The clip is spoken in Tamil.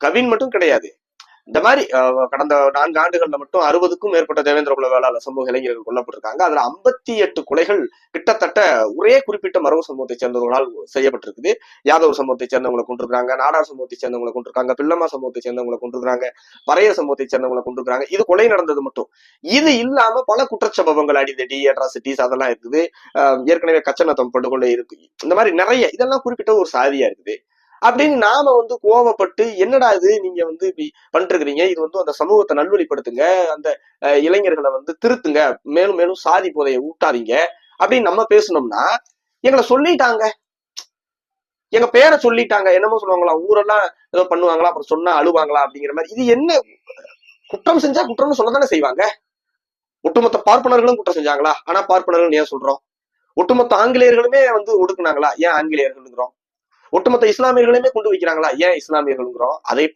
கவின் மட்டும் கிடையாது. இந்த மாதிரி கடந்த நான்கு ஆண்டுகள்ல மட்டும் அறுபதுக்கும் மேற்பட்ட தேவேந்திர குல வேளாளர் சமூக இளைஞர்கள் கொல்லப்பட்டிருக்காங்க. அதுல ஐம்பத்தி எட்டு கொலைகள் கிட்டத்தட்ட ஒரே குறிப்பிட்ட மரபு சமூகத்தை சேர்ந்தவர்களால் செய்யப்பட்டிருக்குது. யாதவ சமூகத்தை சேர்ந்தவங்களை கொண்டிருக்காங்க நாடார் சமூகத்தை சேர்ந்தவங்களை கொண்டிருக்காங்க பில்லம்மா சமூகத்தை சேர்ந்தவங்களை கொண்டிருக்காங்க பறைய சமூகத்தை சேர்ந்தவங்களை கொண்டிருக்காங்க இது கொலை நடந்தது மட்டும். இது இல்லாம பல குற்றச்சம்பவங்கள் அடிதடி அட்ராசிட்டிஸ் அதெல்லாம் இருக்குது. அஹ், ஏற்கனவே கச்சனத்தம் படுகொலை இருக்கு. இந்த மாதிரி நிறைய இதெல்லாம் குறிப்பிட்ட ஒரு சாதியா இருக்குது. அப்படின்னு நாம வந்து கோவப்பட்டு என்னடா இது நீங்க வந்து இப்படி பண்ணிட்டு இருக்கிறீங்க இது வந்து அந்த சமூகத்தை நல்வழிப்படுத்துங்க. அந்த அஹ், இளைஞர்களை வந்து திருத்துங்க. மேலும் மேலும் சாதி போதையை ஊட்டாதீங்க. அப்படின்னு நம்ம பேசணும்னா எங்களை சொல்லிட்டாங்க. எங்க பேரை சொல்லிட்டாங்க. என்னமோ சொல்லுவாங்களா ஊரெல்லாம் ஏதோ பண்ணுவாங்களா அப்புறம் சொன்னா அழுவாங்களா? அப்படிங்கிற மாதிரி. இது என்ன குற்றம் செஞ்சா குற்றம்னு சொல்லதானே செய்வாங்க. ஒட்டுமொத்த பார்ப்பனர்களும் குற்றம் செஞ்சாங்களா? ஆனா பார்ப்பனர்கள் ஏன் சொல்றோம்? ஒட்டுமொத்த ஆங்கிலேயர்களுமே வந்து ஒடுக்குனாங்களா? ஏன் ஆங்கிலேயர்கள்ங்கிறோம். ஒட்டுமொத்த இஸ்லாமியர்களையுமே கொண்டு வைக்கிறாங்களா? ஏன் இஸ்லாமியர்கள்ங்கிறோம். அதை